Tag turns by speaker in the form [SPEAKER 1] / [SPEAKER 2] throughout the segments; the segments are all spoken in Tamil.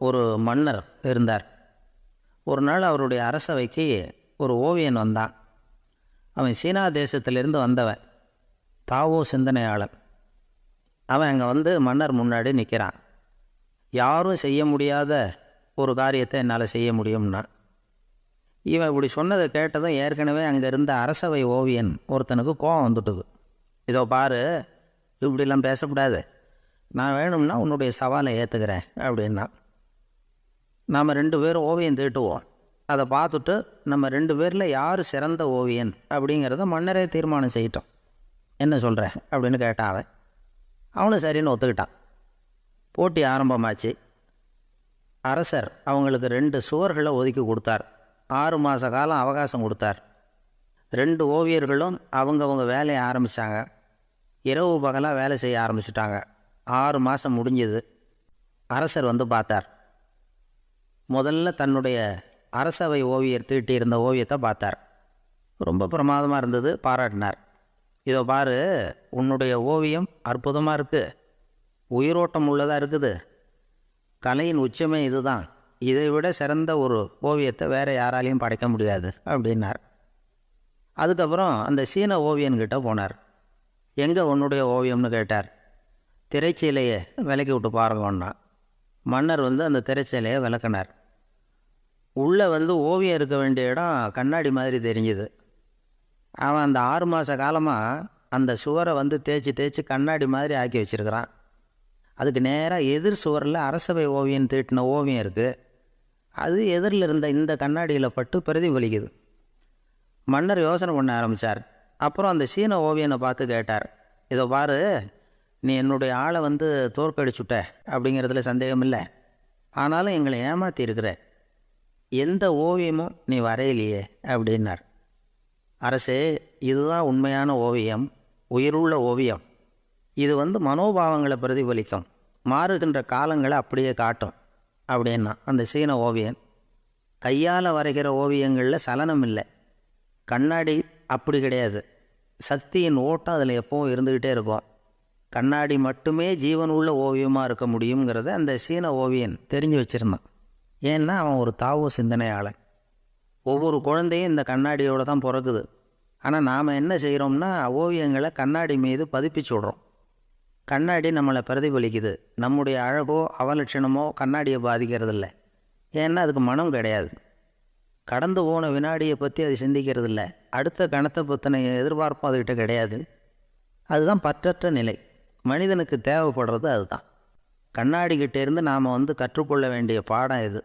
[SPEAKER 1] ஒரு மன்னர் இருந்தார். ஒரு நாள் அவருடைய அரசவைக்கு ஒரு ஓவியன் வந்தான். அவன் சீனா தேசத்திலிருந்து வந்தவன் தாவோ சிந்தனையாளன். அவன் அங்கே வந்து மன்னர் முன்னாடி நிற்கிறான் யாரும் செய்ய முடியாத ஒரு காரியத்தை என்னால் செய்ய முடியும்னா இவன் இப்படி சொன்னதை கேட்டதும் ஏற்கனவே அங்கே இருந்த அரசவை ஓவியன் ஒருத்தனுக்கு கோவம் வந்துட்டுது. இதோ பாரு இப்படிலாம் பேசக்கூடாது. நான் வேணும்னா உன்னுடைய சவாலை ஏற்றுக்கிறேன் அப்படின்னா. நாம் ரெண்டு பேரும் ஓவியம் தீட்டுவோம். அதை பார்த்துட்டு நம்ம ரெண்டு பேரில் யார் சிறந்த ஓவியன் அப்படிங்கிறத மன்னரே தீர்மானம் செய்யட்டும். என்ன சொல்கிற அப்படின்னு கேட்டான் அவன். அவனும் சரின்னு ஒத்துக்கிட்டான். போட்டி ஆரம்பமாச்சு. அரசர் அவங்களுக்கு ரெண்டு சுவர்களை ஒதுக்கி கொடுத்தார். ஆறு மாத காலம் அவகாசம் கொடுத்தார். ரெண்டு ஓவியர்களும் அவங்கவுங்க வேலையை ஆரம்பித்தாங்க இரவு பகலாக வேலை செய்ய ஆரம்பிச்சிட்டாங்க. ஆறு மாதம் முடிஞ்சது. அரசர் வந்து பார்த்தார். முதல்ல தன்னுடைய அரசவை ஓவியர் தீட்டியிருந்த ஓவியத்தை பார்த்தார். ரொம்ப பிரமாதமாக இருந்தது பாராட்டினார். இதை பாரு உன்னுடைய ஓவியம் அற்புதமாக இருக்குது உயிரோட்டம் உள்ளதாக இருக்குது. கலையின் உச்சமே இதுதான். இதை விட சிறந்த ஒரு ஓவியத்தை வேறு யாராலையும் படைக்க முடியாது அப்படின்னார். அதுக்கப்புறம் அந்த சீன ஓவியன்கிட்ட போனார். எங்கே உன்னுடைய ஓவியம்னு கேட்டார். திரைச்சீலையை விலக்கி விட்டு பாருங்கன்னா மன்னர் வந்து அந்த திரைச்சீலையை விளக்குனார். உள்ளே வந்து ஓவியம் இருக்க வேண்டிய இடம் கண்ணாடி மாதிரி தெரிஞ்சுது. அவன் அந்த ஆறு மாத காலமாக அந்த சுவரை வந்து தேய்ச்சி தேய்ச்சி கண்ணாடி மாதிரி ஆக்கி வச்சிருக்கிறான். அதுக்கு நேராக எதிர் சுவரில் அரசவை ஓவியம் தீட்டின ஓவியம் இருக்குது அது எதிரில் இருந்த இந்த கண்ணாடியில் பட்டு பிரதிபலிக்குது மன்னர் யோசனை பண்ண ஆரம்பித்தார் அப்புறம் அந்த சீன ஓவியனை பார்த்து கேட்டார். இதை பாரு நீ என்னுடைய ஆளை வந்து தோற்கடிச்சுட்ட அப்படிங்கிறதுல சந்தேகம் இல்லை ஆனாலும் எங்களை ஏமாற்றி இருக்கிற எந்த ஓவியமும் நீ வரையலையே அப்படின்னார். அரசே இதுதான் உண்மையான ஓவியம் உயிருள்ள ஓவியம். இது வந்து மனோபாவங்களை பிரதிபலிக்கும் மாறுகின்ற காலங்களை அப்படியே காட்டும் அப்படின்னா அந்த சீன ஓவியன் கையால் வரைகிற ஓவியங்களில் சலனம் இல்லை. கண்ணாடி அப்படி கிடையாது. சக்தியின் ஓட்டம் அதில் எப்பவும் இருந்துக்கிட்டே இருக்கும். கண்ணாடி மட்டுமே ஜீவன் உள்ள ஓவியமாக இருக்க முடியுங்கிறத அந்த சீன ஓவியன் தெரிஞ்சு வச்சுருந்தான். ஏன்னா அவன் ஒரு தாவோ சிந்தனையாளன். ஒவ்வொரு குழந்தையும் இந்த கண்ணாடியோடு தான் பிறக்குது. ஆனால் நாம் என்ன செய்கிறோம்னா ஓவியங்களை கண்ணாடி மீது பதிப்பிச்சு விட்றோம் கண்ணாடி நம்மளை பிரதிபலிக்குது. நம்முடைய அழகோ அவலட்சணமோ கண்ணாடியை பாதிக்கிறதில்ல. ஏன்னா அதுக்கு மனம் கிடையாது. கடந்து போன வினாடியை பற்றி அது சிந்திக்கிறது இல்லை அடுத்த கணத்தை பற்றின எதிர்பார்ப்பும் அதுக்கிட்ட கிடையாது. அதுதான் பற்றற்ற நிலை. மனிதனுக்கு தேவைப்படுறது அதுதான். கண்ணாடிக்கிட்டேருந்து நாம் வந்து கற்றுக்கொள்ள வேண்டிய பாடம் இது.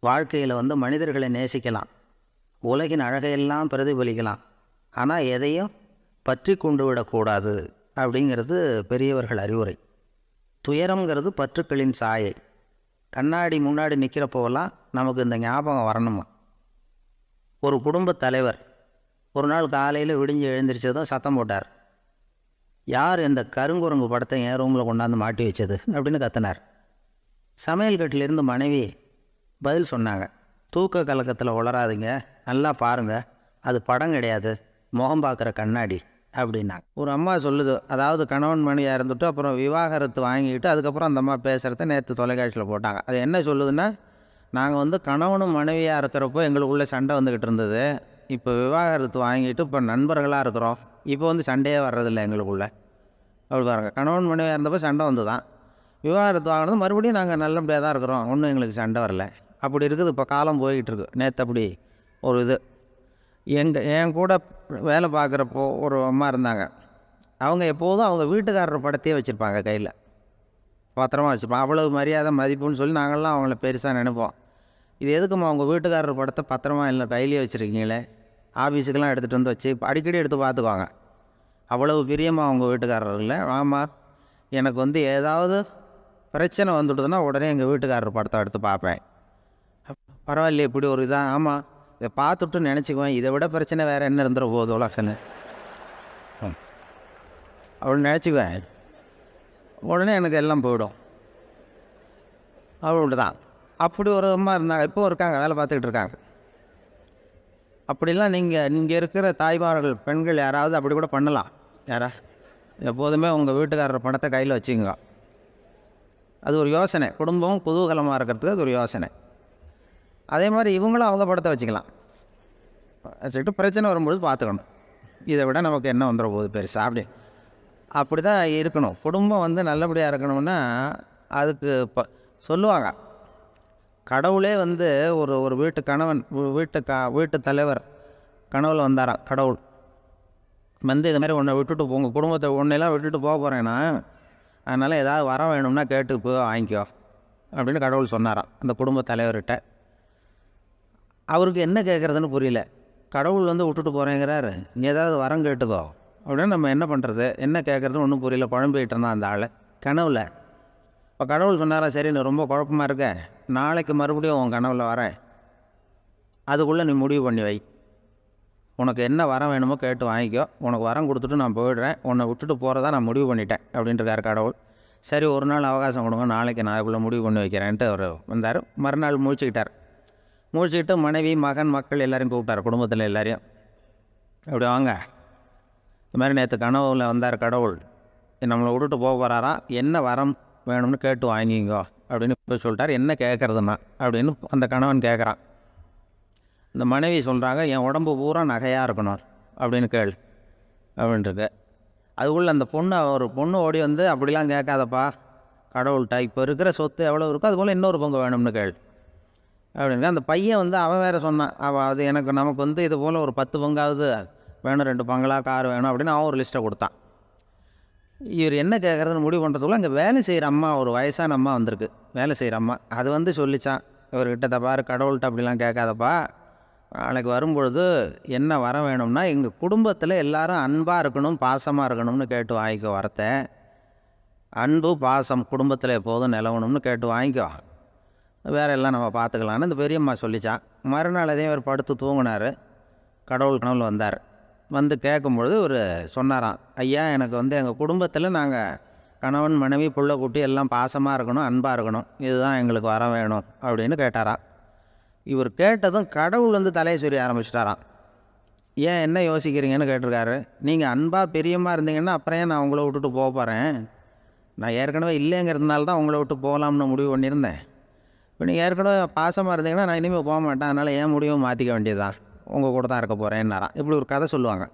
[SPEAKER 1] வாழ்க்கையில் வந்து மனிதர்களை நேசிக்கலாம். உலகின் அழகையெல்லாம் பிரதிபலிக்கலாம். ஆனால் எதையும் பற்றி கொண்டு விடக்கூடாது அப்படிங்கிறது பெரியவர்கள் அறிவுரை. துயரம்ங்கிறது பற்றுக்களின் சாயை. கண்ணாடி முன்னாடி நிற்கிறப்போவெல்லாம் நமக்கு இந்த ஞாபகம் வரணுமா? ஒரு குடும்பத் தலைவர் ஒரு நாள் காலையில் விடிஞ்சு எழுந்திரிச்சதும் சத்தம் போட்டார். யார் இந்த கருங்குரங்கு படத்தை என் ரூமில் கொண்டாந்து மாட்டி வச்சது? அப்படின்னு கத்தினார். சமையல் கட்டிலிருந்து மனைவி பதில் சொன்னாங்க. தூக்க கலக்கத்தில் உளராதீங்க நல்லா பாருங்கள் அது படம் கிடையாது. முகம் பார்க்குற கண்ணாடி. அப்படின்னாங்க. ஒரு அம்மா சொல்லுது. அதாவது கணவன் மணியாக இருந்துட்டு அப்புறம் விவாகரத்து வாங்கிட்டு அதுக்கப்புறம் அந்த அம்மா பேசுகிறத நேற்று தொலைக்காட்சியில் போட்டாங்க. அது என்ன சொல்லுதுன்னா நாங்கள் வந்து கணவனும் மனைவியாக இருக்கிறப்போ எங்களுக்குள்ளே சண்டை வந்துக்கிட்டு இருந்தது. இப்போ விவாகரத்து வாங்கிட்டு இப்போ நண்பர்களாக இருக்கிறோம். இப்போ வந்து சண்டையே வர்றதில்லை எங்களுக்குள்ளே. அப்படி பாருங்க கணவன் மனைவியாக இருந்தப்போ சண்டை வந்து தான் விவாகரத்து வாங்கினது மறுபடியும் நாங்கள் நல்லபடியாக தான் இருக்கிறோம். ஒன்றும் எங்களுக்கு சண்டை வரல. அப்படி இருக்குது இப்போ காலம் போய்கிட்டு இருக்கு நேற்று அப்படி ஒரு இது. எங்கள் என் கூட வேலை பார்க்குறப்போ ஒரு அம்மா இருந்தாங்க. அவங்க எப்போதும் அவங்க வீட்டுக்காரர் படத்தையே வச்சுருப்பாங்க கையில். பத்திரமா வச்சுருப்பாங்க. அவ்வளவு மரியாதை மதிப்புன்னு சொல்லி நாங்கள்லாம் அவங்கள பெருசாக நினைப்போம். இது எதுக்கும்மா அவங்க வீட்டுக்காரர் படத்தை பத்திரமா இல்லை கையிலேயே வச்சுருக்கீங்களே? ஆஃபீஸுக்கெல்லாம் எடுத்துகிட்டு வந்து வச்சு அடிக்கடி எடுத்து பார்த்துக்குவாங்க. அவ்வளவு பிரியமாக அவங்க வீட்டுக்காரர்ல ஆமாம் எனக்கு வந்து ஏதாவது பிரச்சனை வந்துடுதுன்னா உடனே எங்கள் வீட்டுக்காரர் படத்தை எடுத்து பார்ப்பேன். பரவாயில்லையே இப்படி ஒரு இதாக ஆமாம் இதை பார்த்துட்டு நினச்சிக்குவேன். இதை விட பிரச்சனை வேறு என்ன இருந்துட போகுது உலகன்னு அவள் நினச்சிக்குவேன். உடனே எனக்கு எல்லாம் போயிடும். அவள் தான் அப்படி ஒரு அம்மா இருந்தாங்க. இப்போ இருக்காங்க வேலை பார்த்துக்கிட்டு இருக்காங்க. அப்படிலாம் நீங்கள் நீங்கள் இருக்கிற தாய்மார்கள் பெண்கள் யாராவது அப்படி கூட பண்ணலாம். யாரா? எப்போதுமே உங்கள் வீட்டுக்காரர் பணத்தை கையில் வச்சுக்கோங்க அது ஒரு யோசனை. குடும்பம் குதூகலமாக இருக்கிறதுக்கு அது ஒரு யோசனை. அதே மாதிரி இவங்களும் அவங்க படத்தை வச்சுக்கலாம். வச்சுக்கிட்டு பிரச்சனை வரும்பொழுது பார்த்துக்கணும். இதை விட நமக்கு என்ன வந்துட போகுது பெருசாக அப்படி. அப்படி தான் இருக்கணும். குடும்பம் வந்து நல்லபடியாக இருக்கணும்னா அதுக்கு இப்போ சொல்லுவாங்க. கடவுளே வந்து ஒரு ஒரு வீட்டு கணவன் வீட்டு க வீட்டு தலைவர் கனவில் வந்தாராம். கடவுள். வந்து இது மாதிரி உன்னை விட்டுட்டு உங்கள் குடும்பத்தை உன்னையெல்லாம் விட்டுட்டு போக போகிறேன்னா அதனால் ஏதாவது வரம் வேணும்னா கேட்டு போ வாங்கிக்கோ அப்படின்னு கடவுள் சொன்னாராம் அந்த குடும்ப தலைவர்கிட்ட. அவருக்கு என்ன கேட்குறதுன்னு புரியல. கடவுள் வந்து விட்டுட்டு போகிறேங்கிறாரு நீ ஏதாவது வரம் கேட்டுக்கோ. அப்படின்னு நம்ம என்ன பண்ணுறது என்ன கேட்குறதுன்னு ஒன்றும் புரியல. குழம்பிக்கிட்டு இருந்தான் அந்த ஆள். கனவுல. இப்போ கடவுள் சொன்னாரா சரி நீ ரொம்ப குழப்பமாக இருக்க. நாளைக்கு மறுபடியும் உன் கனவில் வரேன். அதுக்குள்ளே நீ முடிவு பண்ணி வை. உனக்கு என்ன வரம் வேணுமோ கேட்டு வாங்கிக்கோ. உனக்கு வரம் கொடுத்துட்டு நான் போயிடுறேன். உன்னை விட்டுட்டு போகிறதா நான் முடிவு பண்ணிட்டேன் அப்படின்ட்டுருக்காரு கடவுள். சரி ஒரு நாள் அவகாசம் கொடுங்க. நாளைக்கு நான் அதுக்குள்ளே முடிவு பண்ணி வைக்கிறேன்ட்டு அவர் வந்தார். மறுநாள் முழிச்சுக்கிட்டார். முழிச்சுக்கிட்டு மனைவி மகன் மக்கள் எல்லோரையும் கூப்பிட்டார். குடும்பத்தில் எல்லாரையும். அப்படி வாங்க. இந்த மாதிரி நேற்று கனவுல வந்தார் கடவுள். நம்மளை விட்டுட்டு போக போகிறாராம் என்ன வரம் வேணும்னு கேட்டு வாங்கிங்கோ அப்படின்னு சொல்லிட்டார். என்ன கேட்குறதுண்ணா அப்படின்னு அந்த கணவன் கேட்குறான் இந்த மனைவி சொல்கிறாங்க என் உடம்பு பூரா நகையாக இருக்கணும் அப்படின்னு கேள் அப்படின்ட்டுருக்கு அதுக்குள்ளே அந்த பொண்ணு ஒரு பொண்ணு ஓடி வந்து அப்படிலாம் கேட்காதப்பா கடவுள்கிட்ட இப்போ இருக்கிற சொத்து எவ்வளோ இருக்கோ அதுபோல் இன்னொரு பங்கு வேணும்னு கேள் அப்படின்னு. அந்த பையன் வந்து அவன் வேறு சொன்னான் அவள் அது எனக்கு நமக்கு வந்து இது போல் ஒரு பத்து பங்காவது வேணும் ரெண்டு பங்களா கார் வேணும் அப்படின்னு அவன் ஒரு லிஸ்ட்டை கொடுத்தான். இவர் என்ன கேட்குறதுன்னு முடிவு பண்ணுறதுக்குள்ள அங்கே வேலை செய்கிற அம்மா ஒரு வயசான அம்மா வந்திருக்கு வேலை செய்கிற அம்மா. அது வந்து சொல்லிச்சான் இவர்கிட்ட தப்பாரு கடவுள்கிட்ட அப்படிலாம் கேட்காதப்பா நாளைக்கு வரும்பொழுது என்ன வர வேணும்னா எங்கள் குடும்பத்தில் எல்லாரும் அன்பாக இருக்கணும் பாசமாக இருக்கணும்னு கேட்டு வாங்கிக்கோ வரத்தை. அன்பு பாசம் குடும்பத்தில் எப்போதும் நிலவணும்னு கேட்டு வாங்கிக்கோ. வேற எல்லாம் நம்ம பார்த்துக்கலான்னு இந்த பெரியம்மா சொல்லிச்சான் மறுநாள் அதையும் அவர் படுத்து தூங்கினார். கடவுள் கனவுல வந்தார். வந்து கேட்கும்பொழுது ஒரு சொன்னாராம் ஐயா எனக்கு வந்து எங்கள் குடும்பத்தில் நாங்கள் கணவன் மனைவி பிள்ளை குட்டி எல்லாம் பாசமாக இருக்கணும் அன்பாக இருக்கணும். இதுதான் எங்களுக்கு வர வேணும். அப்படின்னு கேட்டாராம். இவர் கேட்டதும் கடவுள் வந்து தலையை சொல்லி ஆரம்பிச்சிட்டாராம். ஏன் என்ன யோசிக்கிறீங்கன்னு கேட்டிருக்காரு. நீங்கள் அன்பாக பெரியமாக இருந்தீங்கன்னா அப்புறம் ஏன் நான் உங்களை விட்டுட்டு போக போகிறேன் நான் ஏற்கனவே இல்லைங்கிறதுனால தான் உங்களை விட்டு போகலாம்னு முடிவு பண்ணியிருந்தேன். இப்போ நீங்கள் ஏற்கனவே பாசமாக இருந்தீங்கன்னா நான் இனிமேல் போக மாட்டேன். அதனால் ஏன் முடிவும் மாற்றிக்க வேண்டியதுதான் உங்கள் கூட தான் இருக்க போகிறேன்னாராம் இப்படி ஒரு கதை சொல்லுவாங்க.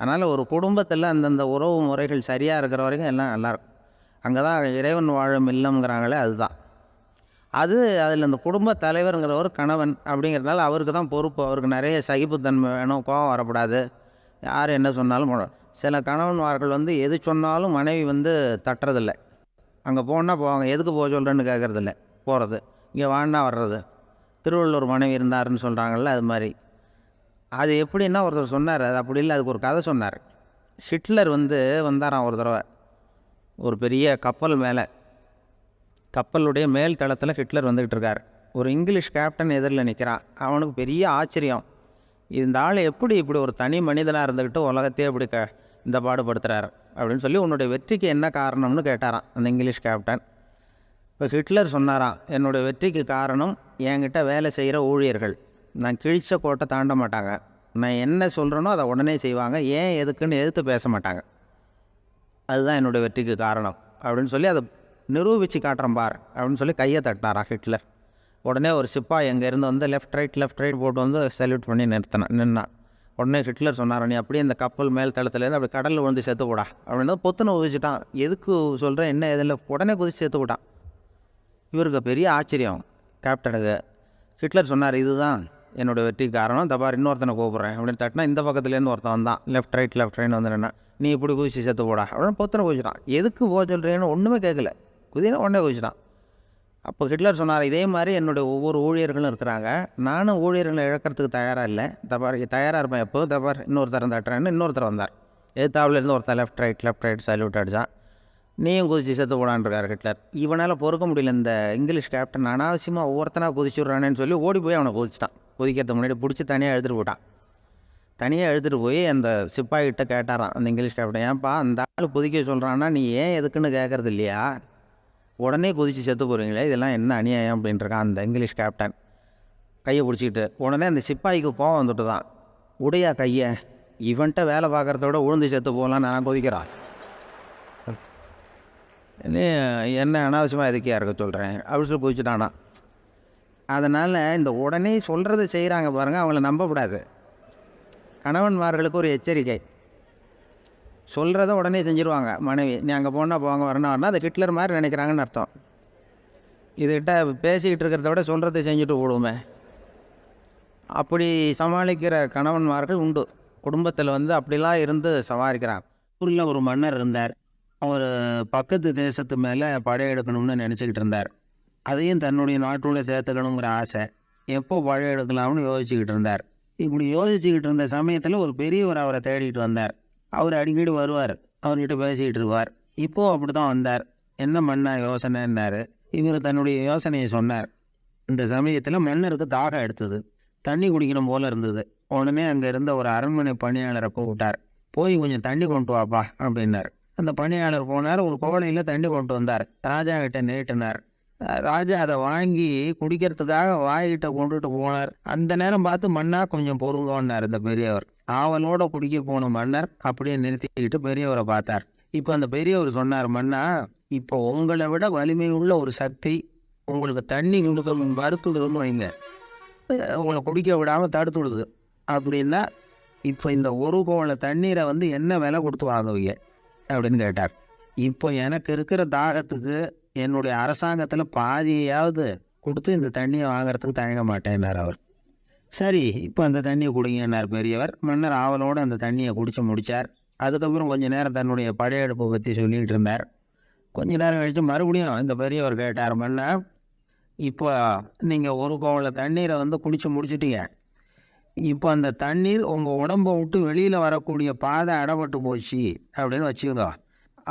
[SPEAKER 1] அதனால் ஒரு குடும்பத்தில் அந்தந்த உறவு முறைகள் சரியாக இருக்கிற வரைக்கும் எல்லாம் நல்லாயிருக்கும் அங்கே தான் இறைவன் வாழும் இல்லம்ங்கிறாங்களே அதுதான். அது அதில் அந்த குடும்ப தலைவருங்கிறவர் கணவன் அப்படிங்கிறதுனால அவருக்கு தான் பொறுப்பு. அவருக்கு நிறைய சகிப்புத்தன்மை வேணும் கோபம் வரக்கூடாது யார் என்ன சொன்னாலும் சில கணவன்மார்கள் வந்து எது சொன்னாலும் மனைவி வந்து தட்டுறதில்ல. அங்கே போனால் போவாங்க எதுக்கு போக சொல்கிறேன்னு கேட்குறதில்ல போகிறது இங்கே வான்னா வர்றது. திருவள்ளூர் மனைவி இருந்தாருன்னு சொல்கிறாங்கல்ல அது மாதிரி. அது எப்படின்னா ஒருத்தர் சொன்னார் அது அப்படி இல்லை அதுக்கு ஒரு கதை சொன்னார். ஹிட்லர் வந்து வந்தாராம் ஒரு தடவை ஒரு பெரிய கப்பல் மேலே. கப்பலுடைய மேல் தளத்தில் ஹிட்லர் வந்துக்கிட்டு இருக்கார் ஒரு இங்கிலீஷ் கேப்டன் எதிரில் நிற்கிறான் அவனுக்கு பெரிய ஆச்சரியம். இந்த ஆள் எப்படி இப்படி ஒரு தனி மனிதனாக இருந்துக்கிட்டு உலகத்தையே இப்படி க இந்த பாடுபடுத்துகிறார் அப்படின்னு சொல்லி உன்னுடைய வெற்றிக்கு என்ன காரணம்னு கேட்டாராம் அந்த இங்கிலீஷ் கேப்டன். இப்போ ஹிட்லர் சொன்னாராம் என்னுடைய வெற்றிக்கு காரணம் என்கிட்ட வேலை செய்கிற ஊழியர்கள். நான் கிழிச்ச கோட்டை தாண்ட மாட்டாங்க. நான் என்ன சொல்கிறேனோ அதை உடனே செய்வாங்க. ஏன் எதுக்குன்னு எதிர்த்து பேச மாட்டாங்க. அதுதான் என்னுடைய வெற்றிக்கு காரணம். அப்படின்னு சொல்லி அதை நிரூபித்து காட்டுறேன் பார் அப்படின்னு சொல்லி கையை தட்டினாரா ஹிட்லர் உடனே ஒரு சிப்பாய் எங்கேருந்து வந்து லெஃப்ட் ரைட் லெஃப்ட் ரைட் போட்டு வந்து சல்யூட் பண்ணி நிறுத்தினான் நின்னான். உடனே ஹிட்லர் சொன்னார் நீ அப்படியே இந்த கப்பல் மேல் தளத்துலேருந்து அப்படி கடலில் விழுந்து சேர்த்து விடா அப்படின்னு பொத்துன்னு உதிச்சிட்டான் எதுக்கு சொல்கிறேன் என்ன இதில் உடனே குதிச்சு சேர்த்து விட்டான் இவருக்கு பெரிய ஆச்சரியம் கேப்டனுக்கு ஹிட்லர் சொன்னார் இதுதான் என்னோடய வெற்றி காரணம். தப்பார் இன்னொருத்தனை கூப்பிட்றேன் அப்படின்னு தட்டினா இந்த பக்கத்துலேருந்து ஒருத்தன் வந்தான். லெஃப்ட் ரைட் லெஃப்ட் ரைட் வந்து நின்னா நீ இப்படி குதிச்சு சேர்த்து போடா அப்படின்னு பொத்தனை குதிச்சிட்டான். எதுக்கு போக சொல்கிறேன்னு ஒன்றுமே கேட்கல. குதினா உடனே குதிச்சிட்டான் அப்போ ஹிட்லர் சொன்னார் இதே மாதிரி என்னுடைய ஒவ்வொரு ஊழியர்களும் இருக்கிறாங்க. நானும் ஊழியர்களை இழக்கிறதுக்கு தயாராக இல்லை. தபார் தயாராக இருப்பேன் எப்போதும் தபார் இன்னொருத்தரம் தட்டுறேன்னு இன்னொருத்தர் வந்தார். எதிர்த்தாப்புலேருந்து ஒருத்தர் left right left right salute அடித்தான் நீயும் குதிச்சு செத்து போடான்ருக்கார் ஹிட்லர். இவனால் பொறுக்க முடியல இந்த இங்கிலீஷ் கேப்டன் அனாவசியமாக ஒவ்வொருத்தனாக குதிச்சுடுறானேன்னு சொல்லி ஓடி போய் அவனை குதிச்சிட்டான். குதிக்கிறதுக்கு முன்னாடி பிடிச்சி தனியாக எழுதிட்டு போட்டான் தனியாக எழுதிட்டு போய் அந்த சிப்பாய்கிட்ட கேட்டாரான் அந்த இங்கிலீஷ் கேப்டன் ஏன்ப்பா அந்த ஆள் குதிக்க சொல்கிறான்னா நீ ஏன் எதுக்குன்னு கேட்குறது இல்லையா? உடனே குதித்து செத்து போகிறீங்களே இதெல்லாம் என்ன அநியாயம் அப்படின்ட்டுருக்கான் அந்த இங்கிலீஷ் கேப்டன் கையை பிடிச்சிக்கிட்டு உடனே அந்த சிப்பாய்க்கு கோவம் வந்துட்டு தான் உடையா கையை இவன்ட்ட வேலை பார்க்குறத விட உழுந்து செத்து போகலான்னு நான் கொதிக்கிறான் என்ன அனாவசியமாக எதுக்கையாக இருக்க சொல்கிறேன் அப்படி சொல்லி குதிச்சுட்டானா. அதனால் இந்த உடனே சொல்கிறத செய்கிறாங்க பாருங்கள் அவங்கள நம்பக்கூடாது. கணவன்மார்களுக்கு ஒரு எச்சரிக்கை. சொல்கிறத உடனே செஞ்சுருவாங்க. மனைவி நீ அங்கே போனால் போவாங்க வரணும் வரணும் அது ஹிட்லர் மாதிரி நினைக்கிறாங்கன்னு அர்த்தம். இதுகிட்ட பேசிக்கிட்டு இருக்கிறத விட சொல்கிறத செஞ்சுட்டு விடுவோமே அப்படி சமாளிக்கிற கணவன்மார்கள் உண்டு. குடும்பத்தில் வந்து அப்படிலாம் இருந்து சமாளிக்கிறாங்க. ஊரில் ஒரு மன்னர் இருந்தார். அவர் பக்கத்து தேசத்து மேலே படையெடுக்கணும்னு நினச்சிக்கிட்டு இருந்தார். அதையும் தன்னுடைய நாட்டோட சேர்த்துக்கணுங்கிற ஆசை. எப்போ படையெடுக்கலாம்னு யோசிச்சுக்கிட்டு இருந்தார். இப்படி யோசிச்சுக்கிட்டு இருந்த சமயத்தில் ஒரு பெரியவர் அவரை தேடிட்டு வந்தார். அவர் அடிக்கடி வருவார். அவர்கிட்ட பேசிக்கிட்டு இருப்பார் இப்போது அப்படி தான் வந்தார். என்ன மன்னா யோசனைன்னாரு. இவர் தன்னுடைய யோசனையை சொன்னார். இந்த சமயத்தில் மன்னருக்கு தாகம் எடுத்தது. தண்ணி குடிக்கணும் போல இருந்தது. உடனே அங்கே இருந்த ஒரு அரண்மனை பணியாளரை கூப்பிட்டார். போய் கொஞ்சம் தண்ணி கொண்டு வாப்பா அப்படின்னார். அந்த பணியாளர் போனார். ஒரு கோவிலையில் தண்ணி கொண்டு வந்தார். ராஜா கிட்ட நீட்டினார். ராஜா அதை வாங்கி குடிக்கிறதுக்காக வாய்கிட்ட கொண்டுட்டு போனார். அந்த நேரம் பார்த்து மன்னா கொஞ்சம் பொருங்கோன்னார் இந்த பெரியவர். ஆவலோட குடிக்க போன மன்னர் அப்படியே நிறுத்திக்கிட்டு பெரியவரை பார்த்தார். இப்போ அந்த பெரியவர் சொன்னார் மன்னா இப்போ உங்களை விட வலிமை உள்ள ஒரு சக்தி உங்களுக்கு தண்ணி கொடுக்க மறுத்துடுதுன்னு வைங்க. உங்களை குடிக்க விடாமல் தடுத்து விடுது. அப்படின்னா இப்போ இந்த ஒரு கோவள தண்ணீரை வந்து என்ன விலை கொடுத்து வாங்குவீங்க? அப்படின்னு கேட்டார். இப்போ எனக்கு இருக்கிற தாகத்துக்கு என்னுடைய அரசாங்கத்தில் பாதியாவது கொடுத்து இந்த தண்ணியை வாங்குறதுக்கு தயங்க மாட்டேன்னார் அவர். சரி இப்போ அந்த தண்ணியை குடிங்கன்னார் பெரியவர். மன்னர் ஆவலோடு அந்த தண்ணியை குடித்து முடித்தார் அதுக்கப்புறம் கொஞ்ச நேரம் தன்னுடைய படையெடுப்பை பற்றி சொல்லிகிட்டு இருந்தார். கொஞ்ச நேரம் கழித்து மறுபடியும் இந்த பெரியவர் கேட்டார் மன்னர் இப்போ நீங்கள் ஒரு கோவள தண்ணீரை வந்து குடித்து முடிச்சிட்டீங்க. இப்போ அந்த தண்ணீர் உங்கள் உடம்பை விட்டு வெளியில் வரக்கூடிய பாதை அடப்பட்டு போச்சு அப்படின்னு வச்சுக்கோ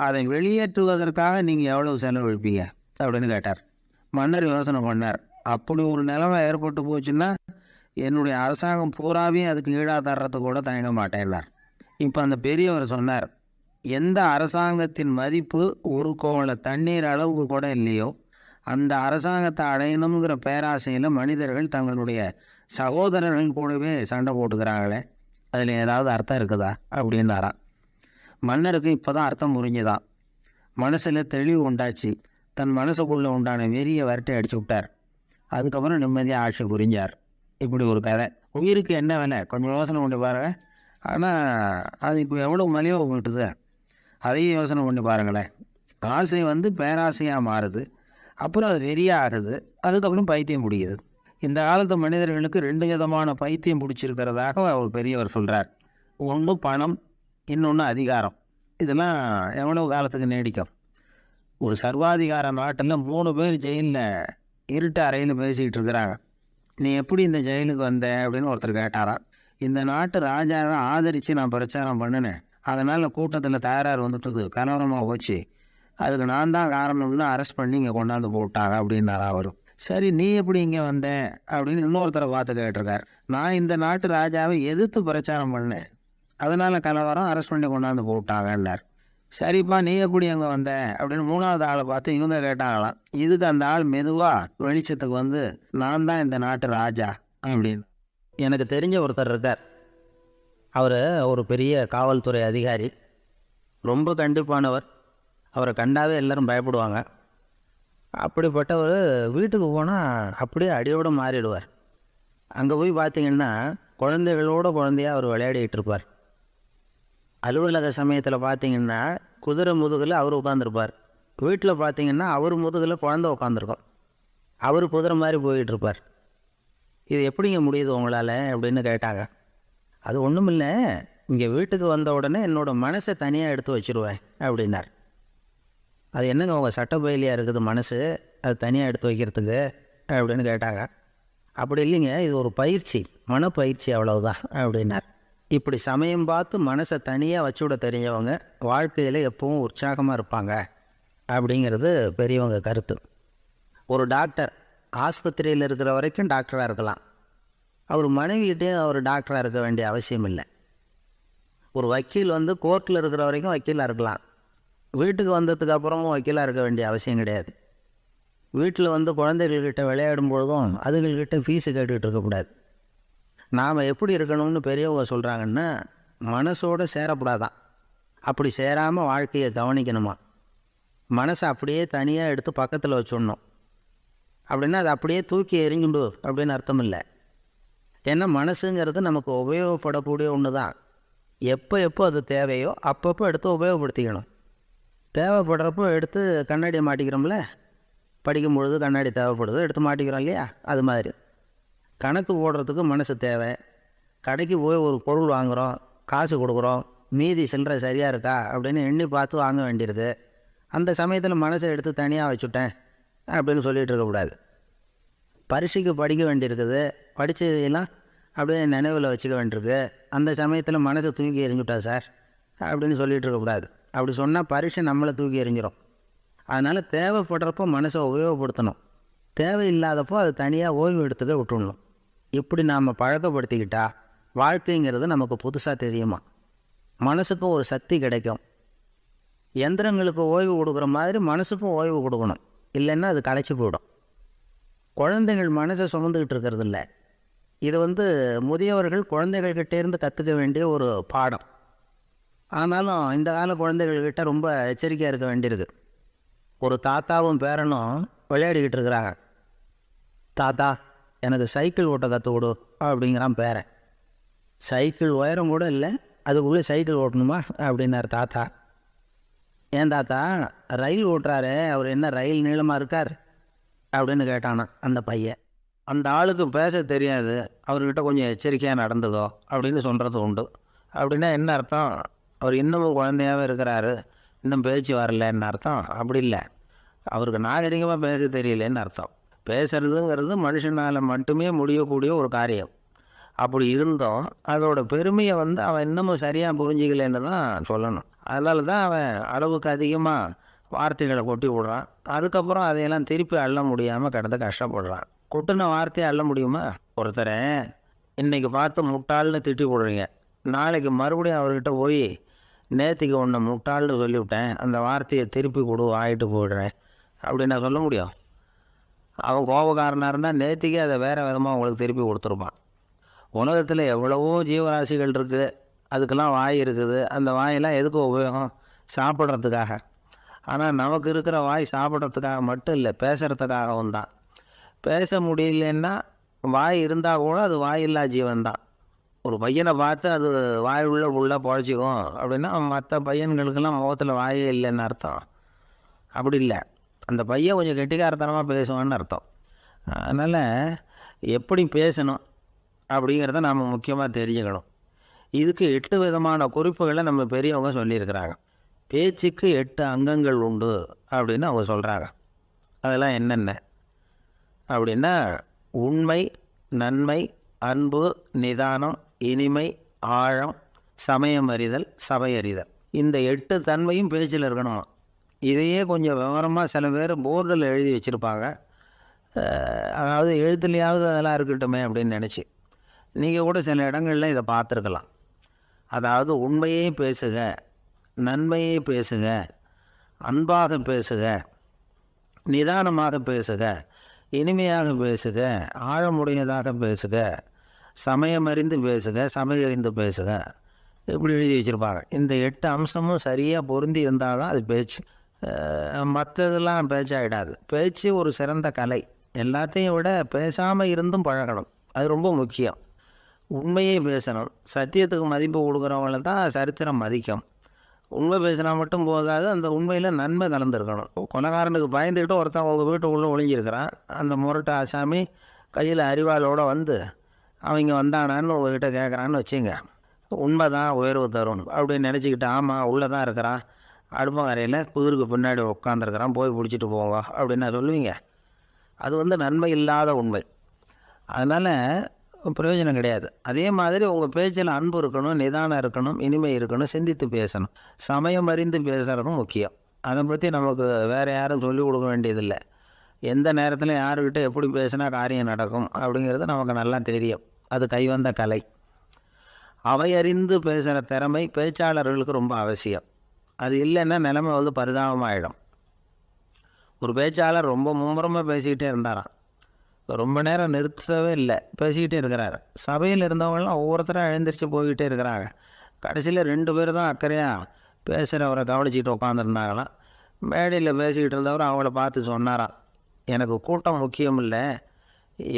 [SPEAKER 1] அதை வெளியேற்றுவதற்காக நீங்கள் எவ்வளவு செலவழிப்பீங்க? அப்படின்னு கேட்டார். மன்னர் யோசனை பண்ணார். அப்படி ஒரு நிலைமை ஏற்பட்டு போச்சுன்னா என்னுடைய அரசாங்கம் பூராவே அதுக்கு ஈடாக தர்றதுக்கு கூட தயங்க மாட்டேன்னார் இப்போ அந்த பெரியவர் சொன்னார் எந்த அரசாங்கத்தின் மதிப்பு ஒரு கோவள தண்ணீர் அளவுக்கு கூட இல்லையோ அந்த அரசாங்கத்தை அடையணுங்கிற பேராசையில் மனிதர்கள் தங்களுடைய சகோதரர்கள் கூடவே சண்டை போட்டுக்கிறாங்களே அதில் ஏதாவது அர்த்தம் இருக்குதா? அப்படின்னாராம். மன்னருக்கு இப்போ தான் அர்த்தம் புரிஞ்சுதான் மனசில் தெளிவு உண்டாச்சு. தன் மனசுக்குள்ளே உண்டான வெறியை வரட்டி அடிச்சு விட்டார். அதுக்கப்புறம் நிம்மதியாக ஆட்சி புரிஞ்சார். இப்படி ஒரு கதை. உயிருக்கு என்ன வேலை? கொஞ்சம் யோசனை பண்ணி பாருங்கள் ஆனால் அது இப்போ எவ்வளோ மலிவாக போயிட்டுது? அதையும் யோசனை பண்ணி பாருங்களேன். ஆசை வந்து பேராசையாக மாறுது. அப்புறம் அது வெறியாக ஆகுது அதுக்கப்புறம் பைத்தியம் பிடிக்குது. இந்த காலத்து மனிதர்களுக்கு ரெண்டு விதமான பைத்தியம் பிடிச்சிருக்கிறதாக ஒரு பெரியவர் சொல்கிறார் ஒன்று பணம் இன்னொன்று அதிகாரம். இதெல்லாம் எவ்வளோ காலத்துக்கு நீடிக்கும்? ஒரு சர்வாதிகார நாட்டில் மூணு பேர் ஜெயிலில் இருட்டு அறையில் பேசிக்கிட்டு இருக்கிறாங்க. நீ எப்படி இந்த ஜெயிலுக்கு வந்த? அப்படின்னு ஒருத்தர் கேட்டாராம் இந்த நாட்டு ராஜாவை ஆதரித்து நான் பிரச்சாரம் பண்ணினேன். அதனால் கூட்டத்தில் தயாரார் வந்துட்டு கலவரமாக போச்சு. அதுக்கு நான் தான் காரணம்னு அரெஸ்ட் பண்ணி இங்கே கொண்டாந்து போட்டாங்க அப்படின்னாரா அவரும் சரி நீ எப்படி இங்கே வந்த? அப்படின்னு இன்னொருத்தரை பார்த்து கேட்டிருக்கார். நான் இந்த நாட்டு ராஜாவை எதிர்த்து பிரச்சாரம் பண்ணேன். அதனால் கலவரம் அரெஸ்ட் பண்ணி கொண்டாந்து போட்டாங்கன்னார். சரிப்பா நீ எப்படி அங்கே வந்த? அப்படின்னு மூணாவது ஆளை பார்த்து இவங்க கேட்டாங்களாம். இதுக்கு அந்த ஆள் மெதுவாக வெளிச்சத்துக்கு வந்து நான் தான் இந்த நாட்டு ராஜா அப்படின்னு. எனக்கு தெரிஞ்ச ஒருத்தர் இருக்கார். அவர் ஒரு பெரிய காவல்துறை அதிகாரி. ரொம்ப கண்டிப்பானவர். அவரை கண்டாவே எல்லாரும் பயப்படுவாங்க. அப்படிப்பட்டவர் வீட்டுக்கு போனால் அப்படியே அடியோடு மாறிடுவார். அங்கே போய் பார்த்தீங்கன்னா குழந்தைகளோட குழந்தையாக அவர் விளையாடிக்கிட்டு இருப்பார். அலுவலக சமயத்தில் பார்த்தீங்கன்னா குதிரை முதுகில் அவர் உட்காந்துருப்பார் வீட்டில் பார்த்தீங்கன்னா அவர் முதுகில் குழந்த உட்காந்துருக்கும் அவர் குதிரை மாதிரி போயிட்டுருப்பார். இது எப்படிங்க முடியுது உங்களால் அப்படின்னு கேட்டாங்க. அது ஒன்றும் இல்லை இங்கே வீட்டுக்கு வந்த உடனே என்னோடய மனசை தனியாக எடுத்து வச்சுருவேன் அப்படின்னார். அது என்னங்க உங்கள் சட்டப்பயிலியாக இருக்குது மனசு? அது தனியாக எடுத்து வைக்கிறதுக்கு அப்படின்னு கேட்டாங்க. அப்படி இல்லைங்க இது ஒரு பயிற்சி மனப்பயிற்சி அவ்வளவுதான் அப்படின்னார். இப்படி சமயம் பார்த்து மனசை தனியாக வச்சுவிட தெரிஞ்சவங்க வாழ்க்கையில் எப்பவும் உற்சாகமாக இருப்பாங்க அப்படிங்கிறது பெரியவங்க கருத்து. ஒரு டாக்டர் ஆஸ்பத்திரியில் இருக்கிற வரைக்கும் டாக்டராக இருக்கலாம். அவர் மனைவிகிட்டையும் அவர் டாக்டராக இருக்க வேண்டிய அவசியம் இல்லை. ஒரு வக்கீல் வந்து கோர்ட்டில் இருக்கிற வரைக்கும் வக்கீலாக இருக்கலாம். வீட்டுக்கு வந்ததுக்கு அப்புறமும் வக்கீலாக இருக்க வேண்டிய அவசியம் கிடையாது. வீட்டில் வந்து குழந்தைகள்கிட்ட விளையாடும் பொழுதும் அதுகள்கிட்ட ஃபீஸு கேட்டுக்கிட்டு இருக்கக்கூடாது. நாம் எப்படி இருக்கணும்னு பெரியவங்க சொல்கிறாங்கன்னா மனசோடு சேரக்கூடாதான் அப்படி சேராமல் வாழ்க்கையை கவனிக்கணுமா? மனசை அப்படியே தனியாக எடுத்து பக்கத்தில் வச்சுடணும். அப்படின்னா அதை அப்படியே தூக்கி எறிஞ்சுண்டு அப்படின்னு அர்த்தம் இல்லை. ஏன்னா மனசுங்கிறது நமக்கு உபயோகப்படக்கூடிய ஒன்று தான் எப்போ எப்போ அது தேவையோ அப்பப்போ எடுத்து உபயோகப்படுத்திக்கணும். தேவைப்படுறப்போ எடுத்து கண்ணாடியை மாட்டிக்கிறோம்ல? படிக்கும் பொழுது கண்ணாடி தேவைப்படுது எடுத்து மாட்டிக்கிறோம் இல்லையா? அது மாதிரி. கணக்கு போடுறதுக்கு மனசு தேவை. கடைக்கு போய் ஒரு பொருள் வாங்குகிறோம் காசு கொடுக்குறோம் மீதி சில்லறை சரியாக இருக்கா அப்படின்னு எண்ணி பார்த்து வாங்க வேண்டியிருக்கு அந்த சமயத்தில் மனசை எடுத்து தனியாக வச்சுட்டேன் அப்படின்னு சொல்லிகிட்டு இருக்கக்கூடாது பரீட்சைக்கு படிக்க வேண்டியிருக்குது. படித்ததெல்லாம் அப்படியே நினைவில் வச்சுக்க வேண்டியிருக்கு. அந்த சமயத்தில் மனசை தூக்கி எறிஞ்சுட்டா சார்? அப்படின்னு சொல்லிகிட்டு இருக்கக்கூடாது அப்படி சொன்னால் பரீட்சை நம்மளை தூக்கி எறிஞ்சிடும் அதனால் தேவைப்படுறப்போ மனசை உபயோகப்படுத்தணும். தேவையில்லாதப்போ அதை தனியாக ஓய்வு எடுத்துக்க விட்டுடணும் இப்படி நாம் பழக்கப்படுத்திக்கிட்டா வாழ்க்கைங்கிறது நமக்கு புதுசாக தெரியுமா? மனசுக்கும் ஒரு சக்தி கிடைக்கும். எந்திரங்களுக்கு ஓய்வு கொடுக்குற மாதிரி மனசுக்கும் ஓய்வு கொடுக்கணும். இல்லைன்னா அது களைச்சி போயிடும். குழந்தைகள் மனசை சுமந்துக்கிட்டு இருக்கிறது இல்லை. இது வந்து முதியவர்கள் குழந்தைகள்கிட்டேருந்து கற்றுக்க வேண்டிய ஒரு பாடம். ஆனாலும் இந்த கால குழந்தைகள்கிட்ட ரொம்ப எச்சரிக்கையாக இருக்க வேண்டியிருக்கு. ஒரு தாத்தாவும் பேரனும் விளையாடிக்கிட்டு இருக்கிறாங்க. தாத்தா எனக்கு சைக்கிள் ஓட்ட கற்று கொடு அப்படிங்கிறான் பேரன். சைக்கிள் உயரம் கூட இல்லை அதுக்குள்ளே சைக்கிள் ஓட்டணுமா அப்படின்னார் தாத்தா. ஏன் தாத்தா ரயில் ஓட்டுறாரு அவர் என்ன ரயில் நீளமாக இருக்கார்? அப்படின்னு கேட்டானா அந்த பையன். அந்த ஆளுக்கு பேச தெரியாது அவர்கிட்ட கொஞ்சம் எச்சரிக்கையாக நடந்துக்கோ அப்படின்னு சொல்கிறது உண்டு. அப்படின்னா என்ன அர்த்தம்? அவர் இன்னமும் குழந்தையாகவே இருக்கிறாரு இன்னும் பேச்சு வரலன்னு அர்த்தம்? அப்படி இல்லை. அவருக்கு நாகரிகமாக பேச தெரியலன்னு அர்த்தம். பேசுறதுங்கிறது மனுஷனால் மட்டுமே முடியக்கூடிய ஒரு காரியம். அப்படி இருந்தோம். அதோட பெருமையை வந்து அவன் இன்னமும் சரியாக புரிஞ்சிக்கலன்னு தான் சொல்லணும். அதனால தான் அவன் அளவுக்கு அதிகமாக வார்த்தைகளை கொட்டி விடுறான். அதுக்கப்புறம் அதையெல்லாம் திருப்பி அள்ள முடியாமல் கிடந்து கஷ்டப்படுறான். கொட்டின வார்த்தையை அள்ள முடியுமா? ஒருத்தரை இன்றைக்கி பார்த்து முட்டாள்னு திட்டி விடுறீங்க. நாளைக்கு மறுபடியும் அவர்கிட்ட போய் நேற்றுக்கு ஒன்று முட்டாள்னு சொல்லிவிட்டேன். அந்த வார்த்தையை திருப்பி கொடு ஆகிட்டு போயிடுறேன். அப்படின்னு நான் சொல்ல முடியும்? அவன் கோபக்காரனாக இருந்தால் நேற்றுக்கே அதை வேறு விதமாக உங்களுக்கு திருப்பி கொடுத்துருப்பான். உலகத்தில் எவ்வளவோ ஜீவராசிகள் இருக்குது அதுக்கெல்லாம் வாய் இருக்குது. அந்த வாயெல்லாம் எதுக்கு உபயோகம்? சாப்பிட்றதுக்காக. ஆனால் நமக்கு இருக்கிற வாய் சாப்பிட்றதுக்காக மட்டும் இல்லை பேசுகிறதுக்காகவும் தான். பேச முடியலன்னா வாய் இருந்தால் கூட அது வாய் இல்லா ஜீவன் தான் ஒரு பையனை பார்த்து அது வாய் உள்ள உள்ளே பழச்சிக்கும் அப்படின்னா மற்ற பையன்களுக்கெல்லாம் முகத்தில் வாயே இல்லைன்னு அர்த்தம். அப்படி இல்லை. அந்த பையன் கொஞ்சம் கெட்டிக்காரத்தனமாக பேசுவான்னு அர்த்தம். அதனால் எப்படி பேசணும் அப்படிங்கிறத நாம் முக்கியமாக தெரிஞ்சுக்கணும். இதுக்கு எட்டு விதமான குறிப்புகளை நம்ம பெரியவங்க சொல்லியிருக்கிறாங்க. பேச்சுக்கு எட்டு அங்கங்கள் உண்டு அப்படின்னு அவங்க சொல்கிறாங்க அதெல்லாம் என்னென்ன? அப்படின்னா உண்மை நன்மை அன்பு நிதானம் இனிமை ஆழம் சமயம் அறிதல் சபையறிதல் இந்த எட்டு தன்மையும் பேச்சில் இருக்கணும். இதையே கொஞ்சம் விவரமாக சில பேர் போர்டில் எழுதி வச்சுருப்பாங்க. அதாவது எழுத்துலையாவது அதெல்லாம் இருக்கட்டுமே அப்படின்னு நினச்சி. நீங்கள் கூட சில இடங்களில் இதை பார்த்துருக்கலாம். அதாவது உண்மையே பேசுக நன்மையே பேசுக அன்பாக பேசுக நிதானமாக பேசுக இனிமையாக பேசுக ஆழமுடையதாக பேசுக சமயமறிந்து பேசுக சமையறிந்து பேசுக. இப்படி எழுதி வச்சுருப்பாங்க. இந்த எட்டு அம்சமும் சரியாக பொருந்தி இருந்தால் தான் அது பேச்சு. மற்றதெல்லாம் பேச்சாகிடாது பேச்சு ஒரு சிறந்த கலை. எல்லாத்தையும் விட பேசாமல் இருந்தும் பழகணும். அது ரொம்ப முக்கியம். உண்மையே பேசணும். சத்தியத்துக்கு மதிப்பு கொடுக்குறவங்கள தான் சரித்திரம் மதிக்கும். உண்மை பேசினா மட்டும் போதாது அந்த உண்மையில் நன்மை கலந்துருக்கணும். கொலகாரனுக்கு பயந்துக்கிட்டு ஒருத்தன் அவங்க வீட்டுக்குள்ளே ஒளிஞ்சிருக்கிறான் அந்த முரட்டு ஆசாமி கையில் அறிவாளோடு வந்து அவங்க வந்தானான்னு உங்ககிட்ட கேட்குறான்னு வச்சுங்க. உண்மை தான் உயர்வு தரும். அப்படின்னு நினச்சிக்கிட்டு ஆமாம் உள்ளே தான் இருக்கிறான். அடுப்பங்கரையில் குதிருக்கு பின்னாடி உட்காந்துருக்கிறான் போய் பிடிச்சிட்டு போங்க அப்படின்னு சொல்லுவீங்க. அது வந்து நன்மை இல்லாத உண்மை. அதனால் பிரயோஜனம் கிடையாது. அதே மாதிரி உங்கள் பேச்சில் அன்பு இருக்கணும் நிதானம் இருக்கணும் இனிமை இருக்கணும் சிந்தித்து பேசணும். சமயம் அறிந்து பேசுகிறதும் முக்கியம். அதை பற்றி நமக்கு வேறு யாரும் சொல்லிக் கொடுக்க வேண்டியதில்லை. எந்த நேரத்தில் யாருக்கிட்ட எப்படி பேசினா காரியம் நடக்கும் அப்படிங்கிறது நமக்கு நல்லா தெரியும். அது கைவந்த கலை. அவை அறிந்து பேசுகிற திறமை பேச்சாளர்களுக்கு ரொம்ப அவசியம். அது இல்லைன்னா நிலைமை வந்து பரிதாபமாகிடும் ஒரு பேச்சாளர் ரொம்ப மும்முரமாக பேசிக்கிட்டே இருந்தாராம். ரொம்ப நேரம் நிறுத்தவே இல்லை. பேசிக்கிட்டே இருக்கிறாரு. சபையில் இருந்தவங்களாம் ஒவ்வொருத்தராக எழுந்திரிச்சு போய்கிட்டே இருக்கிறாங்க. கடைசியில் ரெண்டு பேர் தான் அக்கறையாக பேசுகிறவரை கவனிச்சிக்கிட்டு உட்காந்துருந்தாங்களாம் மேடையில் பேசிக்கிட்டு இருந்தவர் அவங்கள பார்த்து சொன்னாராம். எனக்கு கூட்டம் முக்கியம் இல்லை.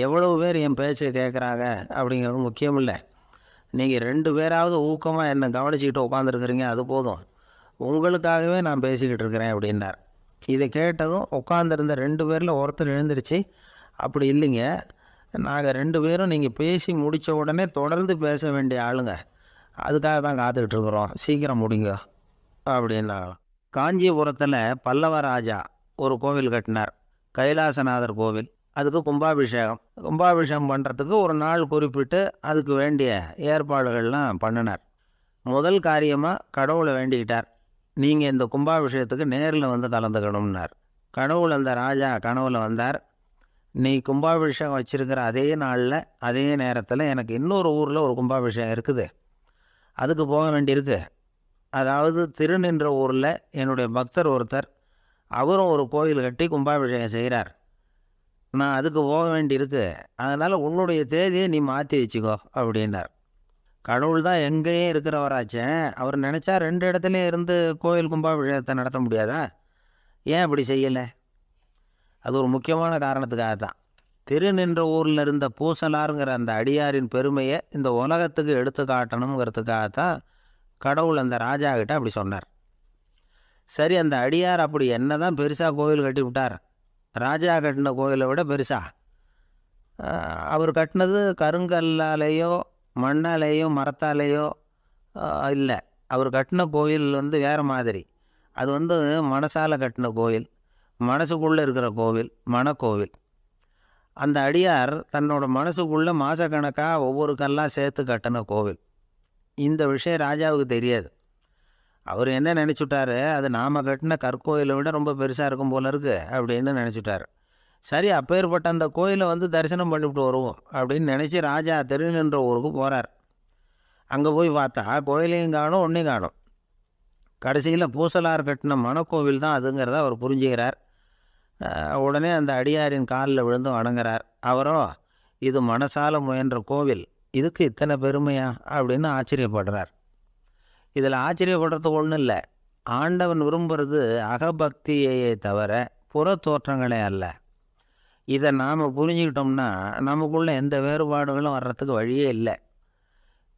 [SPEAKER 1] எவ்வளவு பேர் என் பேச்சை கேட்குறாங்க அப்படிங்கிறது முக்கியம் இல்லை. நீங்கள் ரெண்டு பேராவது ஊக்கமாக என்னை கவனிச்சிக்கிட்டு உட்காந்துருக்குறீங்க அது போதும். உங்களுக்காகவே நான் பேசிக்கிட்டு இருக்கிறேன் அப்படின்னார். இதை கேட்டதும் உட்காந்துருந்த ரெண்டு பேரில் ஒருத்தர் எழுந்திருச்சு அப்படி இல்லைங்க. நாங்கள் ரெண்டு பேரும் நீங்கள் பேசி முடித்த உடனே தொடர்ந்து பேச வேண்டிய ஆளுங்க. அதுக்காக தான் காத்துக்கிட்டுருக்குறோம் சீக்கிரம் முடிங்க. அப்படின்னாங்களாம் காஞ்சிபுரத்தில் பல்லவ ராஜா ஒரு கோவில் கட்டினார். கைலாசநாதர் கோவில். அதுக்கு கும்பாபிஷேகம். கும்பாபிஷேகம் பண்ணுறதுக்கு ஒரு நாள் குறிப்பிட்டு அதுக்கு வேண்டிய ஏற்பாடுகள்லாம் பண்ணினார். முதல் காரியமாக கடவுளை வேண்டிக்கிட்டார். நீங்கள் இந்த கும்பாபிஷேகத்துக்கு நேரில் வந்து கலந்துக்கணும்னார். கனவுல அந்த ராஜா கனவுல வந்தார். நீ கும்பாபிஷேகம் வச்சுருக்கிற அதே நாளில் அதே நேரத்தில் எனக்கு இன்னொரு ஊரில் ஒரு கும்பாபிஷேகம் இருக்குது. அதுக்கு போக வேண்டியிருக்கு. அதாவது திருநின்ற ஊரில் என்னுடைய பக்தர் ஒருத்தர் அவரும் ஒரு கோயில் கட்டி கும்பாபிஷேகம் செய்கிறார் நான் அதுக்கு போக வேண்டியிருக்கு. அதனால் உன்னுடைய தேதியை நீ மாற்றி வச்சுக்கோ அப்படின்னார். கடவுள் தான் எங்கேயும் இருக்கிறவராச்சே. அவர் நினச்சா ரெண்டு இடத்துலையும் இருந்து கோயில் கும்பாபிஷேகத்தை நடத்த முடியாதா? ஏன் அப்படி செய்யலை? அது ஒரு முக்கியமான காரணத்துக்காக தான். திருநின்ற ஊரில் இருந்த பூசலாருங்கிற அந்த அடியாரின் பெருமையை இந்த உலகத்துக்கு எடுத்து காட்டணுங்கிறதுக்காக தான் கடவுள் அந்த ராஜா கிட்ட அப்படி சொன்னார். சரி அந்த அடியார் அப்படி என்ன தான் பெருசாக கோயில் கட்டி விட்டார். ராஜா கட்டின கோயிலை விட பெருசா? அவர் கட்டினது கருங்கல்லாலேயோ மண்ணாலேயோ மரத்தாலேயோ இல்லை. அவர் கட்டின கோயில் வந்து வேறு மாதிரி. அது வந்து மனசால் கட்டின கோயில் மனசுக்குள்ளே இருக்கிற கோவில் மனக்கோவில். அந்த அடியார் தன்னோட மனசுக்குள்ளே மாதக்கணக்காக ஒவ்வொரு கல்லாக சேர்த்து கட்டின கோவில். இந்த விஷயம் ராஜாவுக்கு தெரியாது. அவர் என்ன நினச்சிட்டாரு? அது நாம் கட்டின கற்கோயிலை விட ரொம்ப பெருசாக இருக்கும் போல இருக்குது அப்படின்னு நினச்சிட்டாரு. சரி அப்பேற்பட்ட அந்த கோயிலை வந்து தரிசனம் பண்ணிவிட்டு வருவோம் அப்படின்னு நினச்சி ராஜா திருநின்ற ஊருக்கு போகிறார் அங்கே போய் பார்த்தா கோயிலையும் காணும் ஒன்றையும் காணும். கடைசியில் பூசலார் கட்டின மணக்கோவில் தான் அதுங்கிறத அவர் புரிஞ்சுக்கிறார். உடனே அந்த அடியாரின் காலில் விழுந்து வணங்குறார் அவரோ இது மனசால முயன்ற கோவில். இதுக்கு இத்தனை பெருமையா? அப்படின்னு ஆச்சரியப்படுறார். இதில் ஆச்சரியப்படுறதுக்கு ஒன்றும் இல்லை. ஆண்டவன் விரும்புறது அகபக்தியையே தவிர புற தோற்றங்களே அல்ல. இதை நாம் புரிஞ்சுக்கிட்டோம்னா நமக்குள்ளே எந்த வேறுபாடுகளும் வர்றதுக்கு வழியே இல்லை.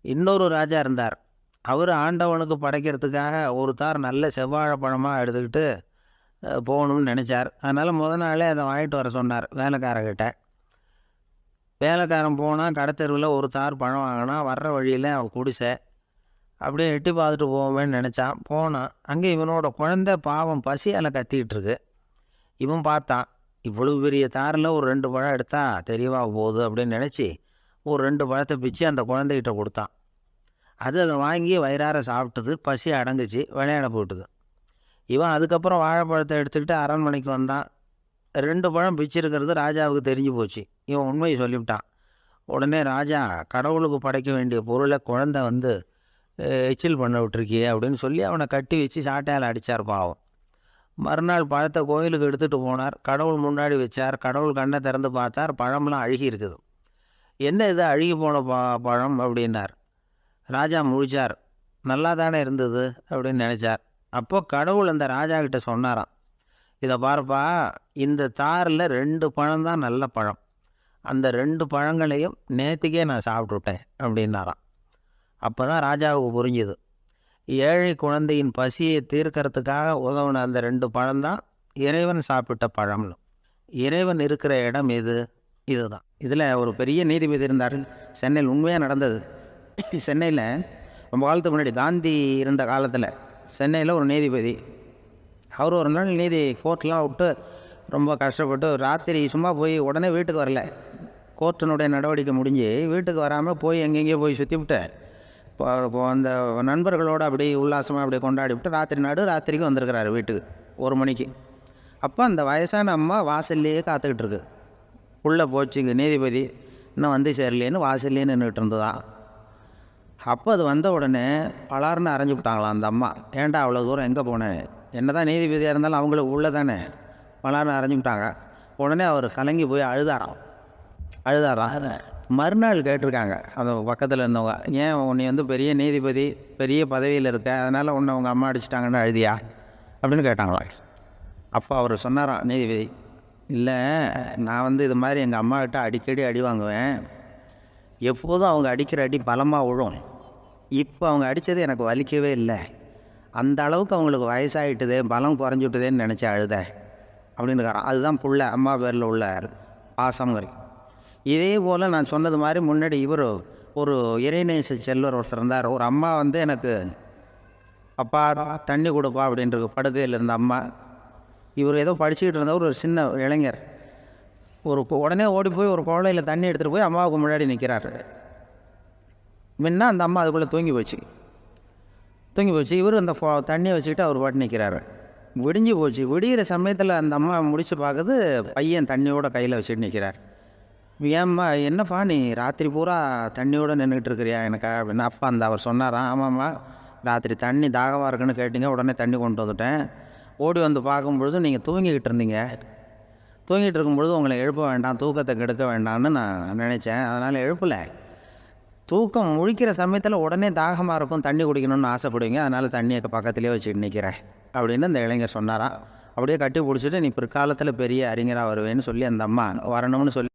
[SPEAKER 1] இன்னொரு ராஜா இருந்தார். அவர் ஆண்டவனுக்கு படைக்கிறதுக்காக ஒரு தார் நல்ல செவ்வாழைப்பழமாக எடுத்துக்கிட்டு போகணும்னு நினச்சார். அதனால் முத நாளே அதை வாங்கிட்டு வர சொன்னார் வேலைக்காரங்கிட்ட வேலைக்காரன் போனால் கடத்தெருவில் ஒரு தார் பழம் வாங்கினா வர்ற வழியில் அவன் குடிசை. அப்படியே எட்டி பார்த்துட்டு போவேன்னு நினச்சான். போனான். அங்கே இவனோட குழந்தை பாவம் பசியால் கத்திக்கிட்டு இருக்கு. இவன் பார்த்தான். இவ்வளவு பெரிய தாரில் ஒரு ரெண்டு பழம் எடுத்தால் தெரியவா போகுது அப்படின்னு நினச்சி ஒரு ரெண்டு பழத்தை பிச்சு அந்த குழந்தைகிட்ட கொடுத்தான். அது அதை வாங்கி வயிறார சாப்பிட்டது பசி அடங்குச்சு விளையாட போட்டுது. இவன் அதுக்கப்புறம் வாழைப்பழத்தை எடுத்துக்கிட்டு அரண்மனைக்கு வந்தான். ரெண்டு பழம் பிச்சிருக்கிறது ராஜாவுக்கு தெரிஞ்சு போச்சு. இவன் உண்மையை சொல்லிவிட்டான். உடனே ராஜா கடவுளுக்கு படைக்க வேண்டிய பொருளை குழந்தை வந்து எச்சில் பண்ண விட்டுருக்கியே அப்படின்னு சொல்லி அவனை கட்டி வச்சு சாட்டையால் அடித்தார் பாவம். மறுநாள் பழத்தை கோயிலுக்கு எடுத்துகிட்டு போனார். கடவுள் முன்னாடி வச்சார். கடவுள் கண்ணை திறந்து பார்த்தார். பழம்லாம் அழுகி இருக்குது. என்ன இது? அழுகி போன ப பழம்? அப்படின்னார். ராஜா முழிச்சார். நல்லா தானே இருந்தது அப்படின்னு நினச்சார். அப்போது கடவுள் அந்த ராஜா கிட்ட சொன்னாராம். இதை பாருப்பா இந்த தாரில் ரெண்டு பழம் தான் நல்ல பழம். அந்த ரெண்டு பழங்களையும் நேற்றுக்கே நான் சாப்பிட்டுட்டேன் அப்படின்னாராம். அப்போ தான் ராஜாவுக்கு புரிஞ்சுது. ஏழை குழந்தையின் பசியை தீர்க்கறதுக்காக உதவின அந்த ரெண்டு பழம்தான் இறைவன் சாப்பிட்ட பழம்னு. இறைவன் இருக்கிற இடம் எது இதுதான். இதில் ஒரு பெரிய நீதிபதி இருந்தார். சென்னையில் உண்மையாக நடந்தது. சென்னையில் ரொம்ப காலத்துக்கு முன்னாடி காந்தி இருந்த காலத்தில் சென்னையில் ஒரு நீதிபதி. அவர் ஒரு நாள் நீதி கோர்ட்லாம் விட்டு ரொம்ப கஷ்டப்பட்டு ராத்திரி சும்மா போய் உடனே வீட்டுக்கு வரல. கோர்ட்டினுடைய நடவடிக்கை முடிஞ்சு வீட்டுக்கு வராமல் போய் எங்கெங்கேயோ போய் சுற்றி விட்டு அந்த நண்பர்களோடு அப்படியே உல்லாசமாக அப்படியே கொண்டாடி விட்டு ராத்திரி நாடு ராத்திரிக்கு வந்திருக்கிறாரு வீட்டுக்கு ஒரு மணிக்கு. அப்போ அந்த வயசான அம்மா வாசல்லையே காத்துக்கிட்டு இருக்கு உள்ளே போச்சுங்க நீதிபதி இன்னும் வந்து சேரலேன்னு வாசல்லையே நின்றுட்டு இருந்ததான் அப்போ அது வந்த உடனே பலார்னு அரைஞ்சு விட்டாங்களாம் அந்த அம்மா. ஏன்டா அவ்வளோ தூரம் எங்கே போனேன் என்ன தான் நீதிபதியாக இருந்தாலும் அவங்களுக்கு உள்ளே தானே? பலார்னு அரைஞ்சு விட்டாங்க. உடனே அவர் கலங்கி போய் அழுதாராம். அழுதாராம் மறுநாள் கேட்டிருக்காங்க. அந்த பக்கத்தில் இருந்தவங்க ஏன் உன்னை வந்து பெரிய நீதிபதி பெரிய பதவியில் இருக்க அதனால் உன்னை உங்கள் அம்மா அடிச்சிட்டாங்கன்னு அழுதியா? அப்படின்னு கேட்டாங்களா. அப்போ அவர் சொன்னாராம் நீதிபதி இல்லை நான் வந்து இது மாதிரி எங்கள் அம்மாக்கிட்ட அடிக்கடி அடி வாங்குவேன். எப்போதும் அவங்க அடிக்கிற அடி பலமாக விழும் இப்போ அவங்க அடித்தது எனக்கு வலிக்கவே இல்லை. அந்த அளவுக்கு அவங்களுக்கு வயசாகிட்டுதே பலம் குறைஞ்சுட்டுதேன்னு நினச்சி அழுத. அப்படின்னு அதுதான் புள்ள அம்மா பேரில் உள்ள பாசங்கிறது இதே போல் நான் சொன்னது மாதிரி முன்னாடி இவர் ஒரு இறைநேச செல்வர் ஒருத்தர் இருந்தார். ஒரு அம்மா வந்து எனக்கு அப்பா தண்ணி கொடுப்பா அப்படின்றது படுக்கையில் இருந்த அம்மா இவர் ஏதோ படிச்சுக்கிட்டு இருந்தவர் ஒரு சின்ன இளைஞர். ஒரு உடனே ஓடி போய் ஒரு குழந்தையில் தண்ணி எடுத்துகிட்டு போய் அம்மாவுக்கு முன்னாடி நிற்கிறாரு முன்ன அந்த அம்மா அதுக்குள்ளே தூங்கி போச்சு. தூங்கி போச்சு. இவர் அந்த ஃபோ தண்ணியை வச்சுக்கிட்டு அவர் பாட்டு நிற்கிறாரு விடிஞ்சு போச்சு. விடிகிற சமயத்தில் அந்த அம்மா முடிச்சு பார்க்குது பையன் தண்ணியோட கையில் வச்சுட்டு நிற்கிறார் ஏம்மா என்னப்பா நீ ராத்திரி பூரா தண்ணியோட நின்றுக்கிட்டு இருக்கிறியா எனக்கு அப்படின்னு அப்பா அந்த அவர் சொன்னாராம் ஆமாம்மா ராத்திரி தண்ணி தாகமாக இருக்குன்னு கேட்டீங்க உடனே தண்ணி கொண்டு வந்துட்டேன். ஓடி வந்து பார்க்கும்பொழுது நீங்கள் தூங்கிக்கிட்டு இருந்தீங்க. தூங்கிட்டு இருக்கும்பொழுது உங்களை எழுப்ப வேண்டாம் தூக்கத்தை கெடுக்க வேண்டாம்னு நான் நினச்சேன். அதனால் எழுப்பலை. தூக்கம் முழிக்கிற சமயத்தில் உடனே தாகமாக இருக்கும் தண்ணி குடிக்கணும்னு ஆசைப்படுவீங்க அதனால் தண்ணியை பக்கத்துலேயே வச்சுட்டு நிற்கிறேன் அப்படின்னு அந்த இளைஞர் சொன்னாராம். அப்படியே கட்டி பிடிச்சிட்டு நீ பிற்காலத்தில் பெரிய அறிஞராக வருவேன்னு சொல்லி அந்த அம்மா வரணும்னு சொல்லி